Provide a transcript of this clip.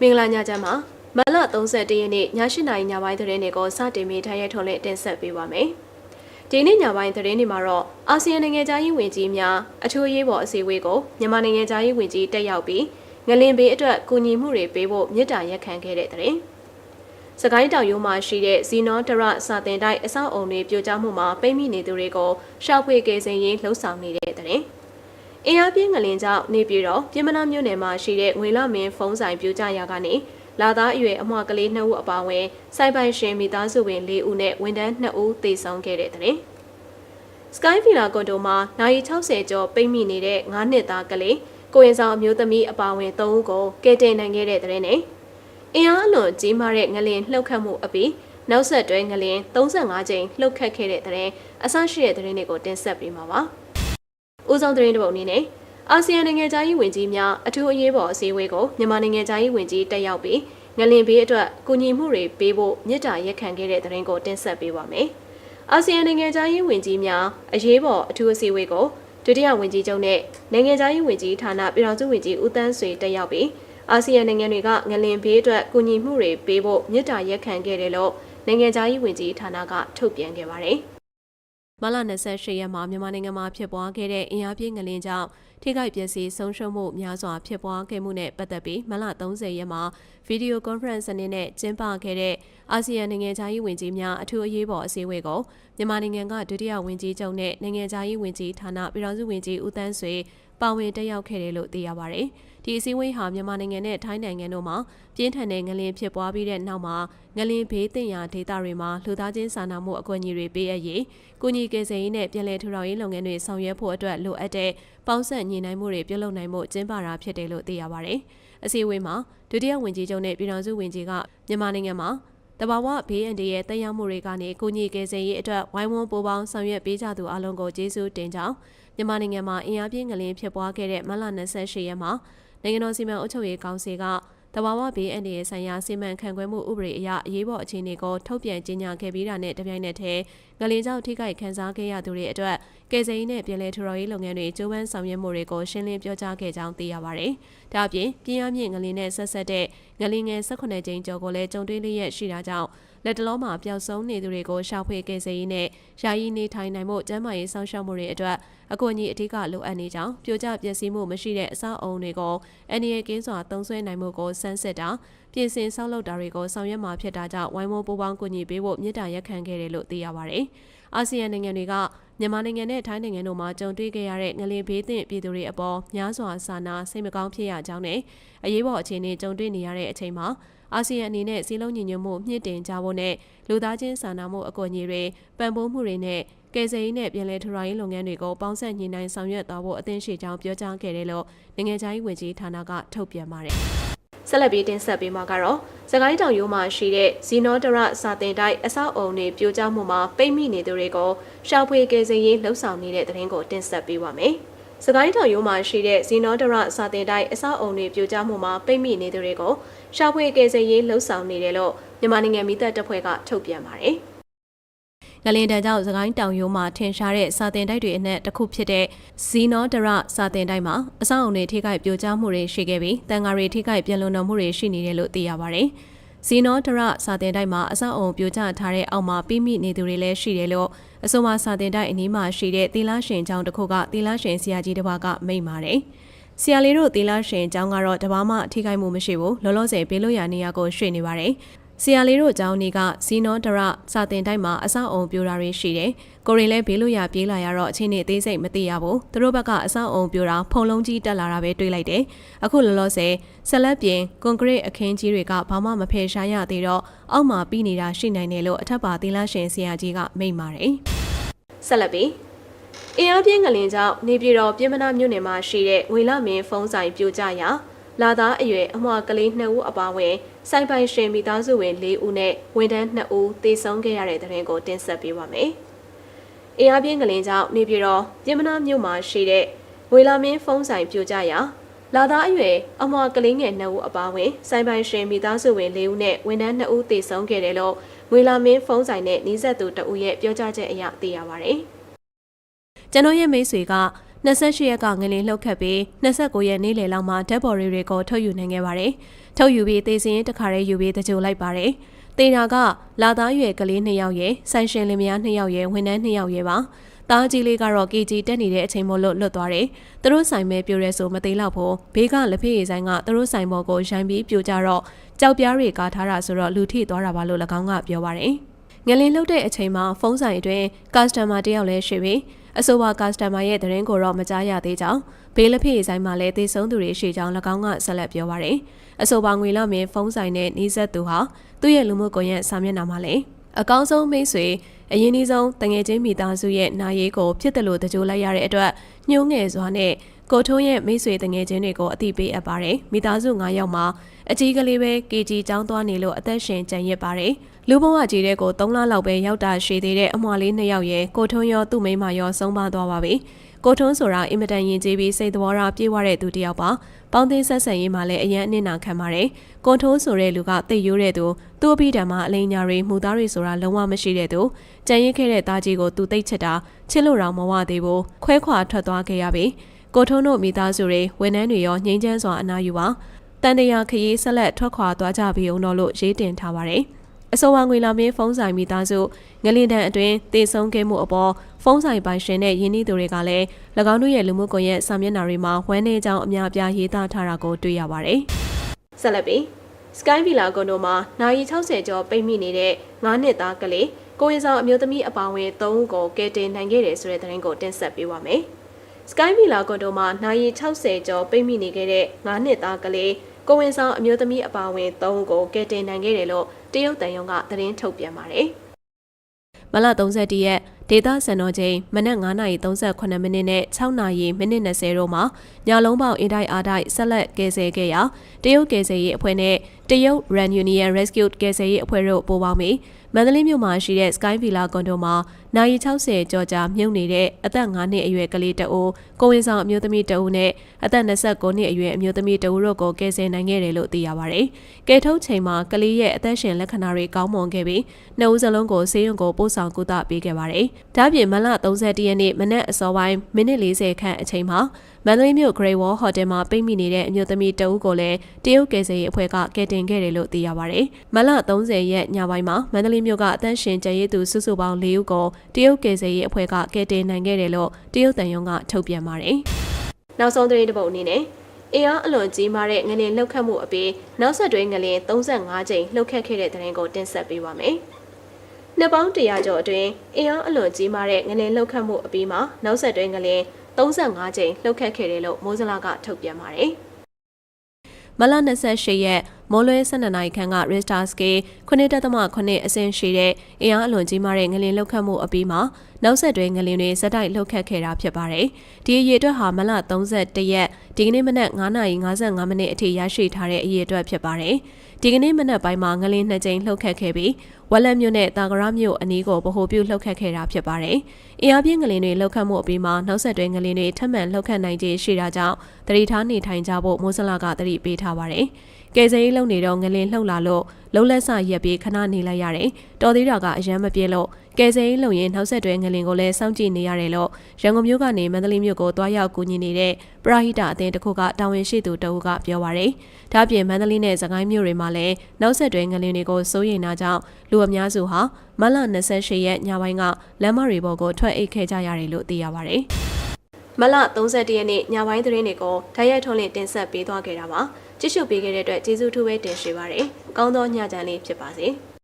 မင်္ဂလာညချမ်းပါမတ်လ31ရက်နေ့ည8နာရီညပိုင်းသတင်းတွေကိုစတင်ပြီးထားရထုံးနဲ့တင်ဆက်ပေးပါမယ်။ဒီနေ့ညပိုင်းသတင်းတွေမှာတော့အာဆီယံနိုင်ငံသားရေးဝန်ကြီးများအထူးရေးပေါ်အစည်းအဝေးကိုမြန်မာနိုင်ငံသားရေးဝန်ကြီးတက်ရောက်ပြီးငလင်ဘေးအတွက်ကူညီမှုတွေပေးဖို့မြစ်တာရက်ခံခဲ့တဲ့သတင်း။စကိုင်းတောင်ရိုးမှာရှိတဲ့ဇီနောဒရစာတင်တိုက်အဆောက်အုံတွေပြိုကျမှုမှာပိတ်မိနေသူတွေကိုရှောက်ဖွေကယ်ဆယ်ရေးလှုပ်ဆောင်နေတဲ့သတင်း။ အင်အားပြင်းငလင်ကြောင့်နေပြည်တော်ပြည်မနာမြို့နယ်မှာရှိတဲ့ငွေလမင်းဖုံးဆိုင်ပြိုကျရာကနေလာသားအရွယ်အမွှကလေး2ဦးအပါအဝင်စိုက်ပိုင်ရှင်မိသားစုဝင်4ဦးနဲ့ဝန်ထမ်း2ဦးသေဆုံးခဲ့တဲ့တဲ့။ Sky Villa ကွန်ဒိုမှာနိုင်60ကျော်ပိတ်မိနေတဲ့9နှစ်သားကလေးကိုရင်ဆောင်အမျိုးသမီးအပါအဝင်3ဦးကိုကယ်တင်နိုင်ခဲ့တဲ့တဲ့နဲ့အင်အားအလွန်ကြီးမားတဲ့ငလင်လှုပ်ခတ်မှုအပြီးနောက်ဆက်တွဲငလင်35ကြိမ်လှုပ်ခတ်ခဲ့တဲ့တဲ့အဆရှိတဲ့တဲ့တွေကိုတင်ဆက်ပေးမှာပါ။ ဦးဆောင်သတင်းတစ်ပုဒ်အနေနဲ့အာဆီယံနိုင်ငံသားရေးဝန်ကြီးများအထူးအရေးပေါ်အစည်းအဝေးကိုမြန်မာနိုင်ငံသားရေးဝန်ကြီးတက်ရောက်ပြီးငလင်ဘေးအတွက်ကူညီမှုတွေပေးဖို့မြစ်တာရက်ခံခဲ့တဲ့တဲ့ရင်ကိုတင်ဆက်ပေးပါမယ်။အာဆီယံနိုင်ငံသားရေးဝန်ကြီးများအရေးပေါ်အထူးအစည်းအဝေးကိုဒုတိယဝန်ကြီးချုပ်နဲ့နိုင်ငံသားရေးဝန်ကြီးဌာနပြည်ထောင်စုဝန်ကြီးဦးတန်းဆွေတက်ရောက်ပြီးအာဆီယံနိုင်ငံတွေကငလင်ဘေးအတွက်ကူညီမှုတွေပေးဖို့မြစ်တာရက်ခံခဲ့တယ်လို့နိုင်ငံသားရေးဝန်ကြီးဌာနကထုတ်ပြန်ခဲ့ပါတယ်။ မလ28ရက်မှာမြန်မာနိုင်ငံမှာဖြစ်ပွားခဲ့တဲ့အင်အားပြင်းငလင်ကြောင့်ထိခိုက်ပျက်စီးဆုံးရှုံးမှုများစွာဖြစ်ပွားခဲ့မှုနဲ့ပတ်သက်ပြီးမလ30ရက်မှာဗီဒီယိုကွန်ဖရင့်အနေနဲ့ကျင်းပခဲ့တဲ့အာဆီယံနိုင်ငံသားရေးဝန်ကြီးများအထူးအရေးပေါ်အစည်းအဝေးကိုမြန်မာနိုင်ငံကဒုတိယဝန်ကြီးချုပ်နဲ့နိုင်ငံသားရေးဝန်ကြီးဌာနပြည်ထောင်စုဝန်ကြီးဦးတန်းဆွေ ပါဝင်တက်ရောက်ခဲ့တယ်လို့သိရပါဗျ။ဒီအစည်းအဝေးဟာမြန်မာနိုင်ငံနဲ့ထိုင်းနိုင်ငံတို့မှာပြင်းထန်တဲ့ငလင်ဖြစ်ပွားပြီးတဲ့နောက်မှာငလင်ဘေးသင့်ရာဒေသတွေမှာလူသားချင်းစာနာမှုအကူအညီတွေပေးအပ်ရေးကုညီကယ်ဆယ်ရေးနဲ့ပြည်내ထူထောင်ရေးလုပ်ငန်းတွေဆောင်ရွက်ဖို့အတွက်လိုအပ်တဲ့ပေါင်းဆက်ညီနိုင်မှုတွေပြုလုပ်နိုင်မှုကျင်းပတာဖြစ်တယ်လို့သိရပါဗျ။အစည်းအဝေးမှာဒုတိယဝန်ကြီးချုပ်နဲ့ပြည်ထောင်စုဝန်ကြီးကမြန်မာနိုင်ငံမှာတဘာဝဘေးအန္တရာယ်တက်ရောက်မှုတွေကနေကိုညီကယ်ဆယ်ရေးအတွက်ဝိုင်းဝန်းပူးပေါင်းဆောင်ရွက်ပေးကြသူအလုံးကိုကျေးဇူးတင်ကြောင်း မြန်မာနိုင်ငံမှာအင်အားပြင်းငလင်ဖြစ်ပွားခဲ့တဲ့မလ28ရက်မှာနိုင်ငံတော်စီမံအုပ်ချုပ်ရေးကောင်စီကတဘာဝဘေးအန္တရာယ်ဆိုင်ရာစီမံခန့်ခွဲမှုဥပဒေအရအရေးပေါ်အခြေအနေကိုထုတ်ပြန်ကြေညာခဲ့ပြီးတာနဲ့တပြိုင်နက်တည်းငလင်ကြောင့်ထိခိုက်ခံစားခဲ့ရသူတွေအတွက်ကယ်ဆယ်ရေးနဲ့ပြည်내ထူထောင်ရေးလုပ်ငန်းတွေကျိုးပန်းဆောင်ရွက်မှုတွေကိုရှင်းလင်းပြောကြားခဲ့ကြောင်းသိရပါတယ်။ဒါအပြင်ပြင်းရမြင့်ငလင်နဲ့ဆက်ဆက်တဲ့ငလင်ငယ်18ကြိမ်ကျော်ကိုလည်းကြုံတွေ့လျက်ရှိတာကြောင့် လက်တလုံးမှာပျောက်ဆုံးနေသူတွေကိုရှာဖွေကယ်ဆယ်ရေးနဲ့ယာယီနေထိုင်နိုင်မှုကျန်းမာရေးစောင့်ရှောက်မှုတွေအတွက်အကူအညီအထူးကလိုအပ်နေကြောင်းပြိုကျပျက်စီးမှုမရှိတဲ့အဆောက်အုံတွေကိုအန်ဒီရဲ့ကင်းစွာသုံးစွဲနိုင်မှုကိုစမ်းစစ်တာပြင်ဆင်ဆောက်လုပ်တာတွေကိုဆောင်ရွက်မှာဖြစ်တာကြောင့်ဝိုင်းဝန်းပူးပေါင်းကူညီပေးဖို့မြစ်တာရက်ခံခဲ့တယ်လို့သိရပါတယ်။အာဆီယံနိုင်ငံတွေကမြန်မာနိုင်ငံနဲ့ထိုင်းနိုင်ငံတို့မှာကြုံတွေ့ခဲ့ရတဲ့ငလင်ဘေးသင့်ပြည်သူတွေအပေါ်များစွာစာနာစိတ်မကောင်းဖြစ်ရကြောင်းနဲ့အရေးပေါ်အခြေအနေကြုံတွေ့နေရတဲ့အချိန်မှာ အာဆီယံအနေနဲ့စီလုံးညီညွတ်မှုမြင့်တင်ကြဖို့နဲ့လူသားချင်းစာနာမှုအကူအညီတွေပံ့ပိုးမှုတွေနဲ့ကယ်ဆယ်ရေးနဲ့ပြည်내ထူထောင်ရေးလုပ်ငန်းတွေကိုပေါင်းစပ်ညှိနှိုင်းဆောင်ရွက်သွားဖို့အသင့်ရှိကြောင်းပြောကြားခဲ့တယ်လို့နိုင်ငံခြားရေးဝန်ကြီးဌာနကထုတ်ပြန်ပါတယ်။ဆက်လက်ပြီးတင်ဆက်ပေးမှာကတော့စကိုင်းတောင်ရိုးမှာရှိတဲ့ဇီနောဒရစာတင်တိုက်အဆောက်အုံတွေပြိုကျမှုမှာပိတ်မိနေသူတွေကိုရှောက်ဖွေကယ်ဆယ်ရေးလှုပ်ဆောင်နေတဲ့တဲ့ရင်ကိုတင်ဆက်ပေးပါမယ်။ စကိုင်းတောင်ရိုးမှာရှိတဲ့ဇီနောဒရစာတင်တိုက်အဆောက်အုံတွေပြိုကျမှုမှာပိတ်မိနေသူတွေကိုရှောက်ဖွေကယ်ဆယ်ရေးလှုပ်ဆောင်နေတယ်လို့မြန်မာနိုင်ငံမိသက်တပ်ဖွဲ့ကထုတ်ပြန်ပါတယ်။ငလင်တန်ကြောင့်သခိုင်းတောင်ရိုးမှာထင်ရှားတဲ့စာတင်တိုက်တွေအနက်တစ်ခုဖြစ်တဲ့ဇီနောဒရစာတင်တိုက်မှာအဆောက်အုံတွေထိခိုက်ပြိုကျမှုတွေရှိခဲ့ပြီးတန်ဃာတွေထိခိုက်ပြန်လုံတော်မှုတွေရှိနေတယ်လို့သိရပါတယ်။ ဇီနောဒရစာတင်တိုက်မှာအဆောက်အုံပြိုကျထားတဲ့အောက်မှာပြီးမိနေသူတွေလည်းရှိတယ်လို့အဆိုပါစာတင်တိုက်အနီးမှာရှိတဲ့သီလရှင်ကျောင်းတစ်ခုကသီလရှင်ဆရာကြီးတစ်ပါးကမိန့်ပါတယ်။ဆရာလေးတို့သီလရှင်ကျောင်းကတော့တဘာမှထိခိုက်မှုမရှိဘူးလောလောဆယ်ပေးလို့ရနေရကိုရွှေ့နေပါတယ်။ ဆရာလေးတို့အကြောင်းတွေကဇီနောဒရစာတင်တိုက်မှာအဆောက်အုံပြိုတာတွေရှိတယ်။ကိုရင်လည်းဘေးလို့ရပြေးလာရတော့အချင်းနေအသေးစိတ်မသိရဘူး။သူတို့ဘက်ကအဆောက်အုံပြိုတာဖုံလုံးကြီးတက်လာတာပဲတွေးလိုက်တယ်။အခုလောလောဆယ်ဆက်လက်ပြင်ကွန်ကရစ်အခင်းကြီးတွေကဘာမှမဖယ်ရှားရသေးတော့အောက်မှာပြီးနေတာရှိနိုင်တယ်လို့အထက်ပါသီလရှင်ဆရာကြီးကမိန့်ပါတယ်။ဆက်လက်ပြီးအင်အားပြင်းငလင်ကြောင့်နေပြည်တော်ပြည်မနာမြို့နယ်မှာရှိတဲ့ငွေလမင်းဖုံးဆိုင်ပြိုကျရာလာသားအရွယ်အမွှကလေး2ဦးအပါအဝင် စိုက်ပိုင်ရှင်မိသားစုဝင်4ဦးနဲ့ဝန်ထမ်း2ဦးသေဆုံးခဲ့ရတဲ့တဲ့ရင်ကိုတင်ဆက်ပေးပါမယ်။အင်အားပြင်းကလင်ကြောင့်နေပြည်တော်ပြည်မနာမြို့မှာရှိတဲ့ဝေလာမင်းဖုံးဆိုင်ပြိုကျရာလာသားအရွယ်အမွှကလေးငယ်2ဦးအပါအဝင်စိုက်ပိုင်ရှင်မိသားစုဝင်4ဦးနဲ့ဝန်ထမ်း2ဦးသေဆုံးခဲ့တယ်လို့ဝေလာမင်းဖုံးဆိုင်နဲ့နီးစပ်သူတဦးရဲ့ပြောကြားချက်အရသိရပါဗျ။ကျွန်တော်ရဲ့မိတ်ဆွေက 28ရက်ကငလင်လှုပ်ခတ်ပြီး29ရက်နေ့လယ်လောက်မှာဓာတ်ပေါ်ရီတွေကိုထုတ်ယူနိုင်ခဲ့ပါတယ်။ထုတ်ယူပြီးသေစင်တခါရဲယူပြီးတကြိုလိုက်ပါတယ်။တေနာကလာသားရွယ်ကလေး2ယောက်ရဲ့ဆိုင်ရှင်လင်မယား2ယောက်ရဲ့ဝန်ထမ်း2ယောက်ရဲ့ပါ။တားကြီးလေးကတော့ KG တက်နေတဲ့အချိန်မို့လို့လွတ်သွားတယ်။သူတို့ဆိုင်မဲပြိုရဲဆိုမသိတော့ဘူး။ဘေးကလက်ဖေးရည်ဆိုင်ကသူတို့ဆိုင်ဘော်ကိုရိုင်းပြီးပြိုကြတော့ကြောက်ပြားတွေကာထားတာဆိုတော့လူထိသွားတာပါလို့၎င်းကပြောပါတယ်။ ငလင်လှုပ်တဲ့အချိန်မှာဖုန်းဆိုင်အတွင်းကစတမာတယောက်လည်းရှိပြီးအဆိုပါကစတမာရဲ့သတင်းကိုတော့မကြားရသေးကြောင်းဘေးလက်ဖေးဆိုင်မှာလည်းသေဆုံးသူတွေရှိကြောင်း၎င်းကဆက်လက်ပြောပါရယ်အဆိုပါငွေလမင်းဖုန်းဆိုင်နဲ့နှီးဆက်သူဟာသူ့ရဲ့လူမှုကွန်ရက်စာမျက်နှာမှာလည်းအကောင်းဆုံးမိတ်ဆွေအရင်ကြီးဆုံးတငယ်ချင်းမိသားစုရဲ့နာရေးကိုဖြစ်တယ်လို့တကြိုလိုက်ရတဲ့အတွက်ညှိုးငယ်စွာနဲ့ ကိုထုံးရဲ့မိတ်ဆွေတငယ်ချင်းတွေကိုအတိပေးအပ်ပါတယ်မိသားစု9ယောက်မှာအကြီးကလေးပဲ KG ကျောင်းသွားနေလို့အသက်ရှင်ကြံရစ်ပါတယ်လူဘဝကြီးတဲ့ကို3လလောက်ပဲရောက်တာရှိသေးတဲ့အမွာလေး2ယောက်ရဲ့ကိုထုံးရောသူ့မိန်းမရောဆုံးပါသွားပါပြီကိုထုံးဆိုတာအင်မတန်ယဉ်ကျေးပြီးစိတ်တော်ရာပြေးဝတဲ့သူတစ်ယောက်ပါပေါင်းသိဆက်ဆံရေးမှာလည်းအရန်အနစ်နာခံပါတယ်ကိုထုံးဆိုတဲ့လူကတိတ်ရိုးတဲ့သူသူ့အပိဓာမှာအလိညာတွေမှုသားတွေဆိုတာလုံးဝမရှိတဲ့သူကြံရစ်ခဲ့တဲ့သားကြီးကိုသူတိတ်ချစ်တာချစ်လို့တော့မဝသေးဘူးခွဲခွာထွက်သွားခဲ့ရပြီ ကိုထုံးတို့မိသားစုတွေဝန်ထမ်းတွေရောငြိမ်းချမ်းစွာအနားယူပါတန်တရာခရီးဆက်လက်ထွက်ခွာသွားကြပြီအောင်တော့လို့ရေးတင်ထားပါတယ်အဆိုပါငွေလာမင်းဖုန်းဆိုင်မိသားစုငလင်တန်အတွင်းတေဆုံးခဲ့မှုအပေါ်ဖုန်းဆိုင်ပိုင်ရှင်နဲ့ရင်းနှီးသူတွေကလည်း၎င်းတို့ရဲ့လူမှုကွန်ရက်စာမျက်နှာတွေမှာဝမ်းနည်းကြောင်းအများပြားရေးသားထားတာကိုတွေ့ရပါတယ်။ဆက်လက်ပြီး Sky Villa ကွန်ဒိုမှာနိုင်60ကျော်ပိတ်မိနေတဲ့9နှစ်သားကလေးကိုရင်ဆောင်အမျိုးသမီးအပါအဝင်3ဦးကိုကယ်တင်နိုင်ခဲ့တယ်ဆိုတဲ့သတင်းကိုတင်ဆက်ပေးပါမယ်။ Sky Villa ကွန်ဒိုမှာနိုင်60ကျော်ပိတ်မိနေခဲ့တဲ့9နှစ်သားကလေးကိုဝင်ဆောင်အမျိုးသမီးအပါအဝင်3ဦးကိုကယ်တင်နိုင်ခဲ့တယ်လို့တရုတ်တန်ယုံကသတင်းထုတ်ပြန်ပါတယ်။မလ31ရက်ဒေတာစံတော်ချိန်မနက်9:38မိနစ်နဲ့6:00မိနစ်20တို့မှာညလုံးပေါက်အင်တိုင်းအားတိုင်းဆက်လက်ကယ်ဆယ်ခဲ့ရာတရုတ်ကယ်ဆယ်ရေးအဖွဲ့နဲ့တရုတ် Run Union Rescue ကယ်ဆယ်ရေးအဖွဲ့တို့ပိုးပေါင်းပြီးမန္တလေးမြို့မှာရှိတဲ့ Sky Villa ကွန်ဒိုမှာ နိုင်60ကျော်ကြာမြုပ်နေတဲ့အသက်9နှစ်အရွယ်ကလေးတအိုးကိုဝင်ဆောင်အမျိုးသမီးတအိုးနဲ့အသက်29နှစ်အရွယ်အမျိုးသမီးတအိုးတို့ကိုကယ်ဆယ်နိုင်ခဲ့တယ်လို့သိရပါဗျ။ကယ်ထုတ်ချိန်မှာကလေးရဲ့အသက်ရှင်လက္ခဏာတွေကောင်းမွန်ခဲ့ပြီးနှစ်ဦးစလုံးကိုဆေးရုံကိုပို့ဆောင်ကုသပေးခဲ့ပါတယ်။ဒါ့အပြင်မလ31ရက်နေ့မနက်အစောပိုင်းမိနစ်40ခန့်အချိန်မှာ မန္တလေးမြို့ Great Wall Hotel မှာပိတ်မိနေတဲ့အမျိုးသမီးတဦးကိုလည်းတရုတ်ကယ်ဆယ်ရေးအဖွဲ့ကကယ်တင်ခဲ့တယ်လို့သိရပါဗျ။မလ30ရက်ညပိုင်းမှာမန္တလေးမြို့ကအသက်ရှင်ကျန်ရည်သူစုစုပေါင်း၄ဦးကိုတရုတ်ကယ်ဆယ်ရေးအဖွဲ့ကကယ်တင်နိုင်ခဲ့တယ်လို့တရုတ်တန်ယုံကထုတ်ပြန်ပါတယ်။နောက်ဆုံးသတင်းတစ်ပုဒ်အနေနဲ့အင်အားအလွန်ကြီးမားတဲ့ငလင်လှုပ်ခတ်မှုအပြင်နောက်ဆက်တွဲငလင်35ကြိမ်လှုပ်ခတ်ခဲ့တဲ့တဲ့ရင်ကိုတင်ဆက်ပေးပါမယ်။နှစ်ပေါင်း100ကျော်အတွင်းအင်အားအလွန်ကြီးမားတဲ့ငလင်လှုပ်ခတ်မှုအပြီးမှာနောက်ဆက်တွဲငလင် 35ကြိမ်လှုပ်ခတ်ခဲ့တယ်လို့မိုးစလာကထုတ်ပြန်ပါတယ်။မလ28ရက်မိုးလွဲ12နာရီခန့်က Richter scale 9.8အဆင့်ရှိတဲ့အင်အားအလွန်ကြီးမားတဲ့ငလင်လှုပ်ခတ်မှုအပြီးမှာနောက်ဆက်တွဲငလင်တွေဇက်တိုက်လှုပ်ခတ်ခဲ့တာဖြစ်ပါတယ်။ဒီအရေအတွက်ဟာမလ31ရက်ဒီကနေ့မနက်9:55မိနစ်အထိရရှိထားတဲ့အရေအတွက်ဖြစ်ပါတယ်။ ဒီကနေ့မနက်ပိုင်းမှာငလင်နှစ်ကြိမ်လှုပ်ခတ်ခဲ့ပြီးဝက်လက်မြို့နဲ့တာဂရမြို့အနီးကိုဗဟိုပြုလှုပ်ခတ်ခဲ့တာဖြစ်ပါတယ်။အင်အားပြင်းငလင်တွေလှုပ်ခတ်မှုအပြီးမှာနောက်ဆက်တွဲငလင်တွေထပ်မံလှုပ်ခတ်နိုင်ခြင်းရှိတာကြောင့်တတိထားနေထိုင်ကြဖို့မိုးစလာကတတိပေးထားပါတယ်။ကယ်ဆယ်ရေးလုပ်နေတော့ငလင်လှုပ်လာလို့လုံးလက်ဆရက်ပြီးခဏနေလိုက်ရတယ်။တော်သေးတာကအရန်မပြေလို့ ကယ်ဆယ်ရေးလုပ်ရင်နောက်ဆက်တွဲငလင်ကိုလည်းစောင့်ကြည့်နေရတယ်လို့ရန်ကုန်မြို့ကနေမန္တလေးမြို့ကိုတွားရောက်ကူညီနေတဲ့ပရဟိတအသင်းတစ်ခုကတာဝန်ရှိသူတအုပ်ကပြောပါရယ်။ဒါ့အပြင်မန္တလေးနဲ့စကိုင်းမြို့တွေမှာလည်းနောက်ဆက်တွဲငလင်တွေကိုစိုးရိမ်တာကြောင့်လူအများစုဟာမလ28ရက်ညပိုင်းကလမ်းမတွေပေါ်ကိုထွက်အိတ်ခဲ့ကြရတယ်လို့သိရပါရယ်။မလ31ရက်နေ့ညပိုင်းသတင်းတွေကိုဓာတ်ရိုက်ထုတ်လင်းတင်ဆက်ပေးသွားခဲ့တာပါ။ကြည့်ရှုပေးခဲ့တဲ့အတွက်ကျေးဇူးထူးပဲတင်ရှိပါရစေ။ကောင်းသောညချမ်းလေးဖြစ်ပါစေ။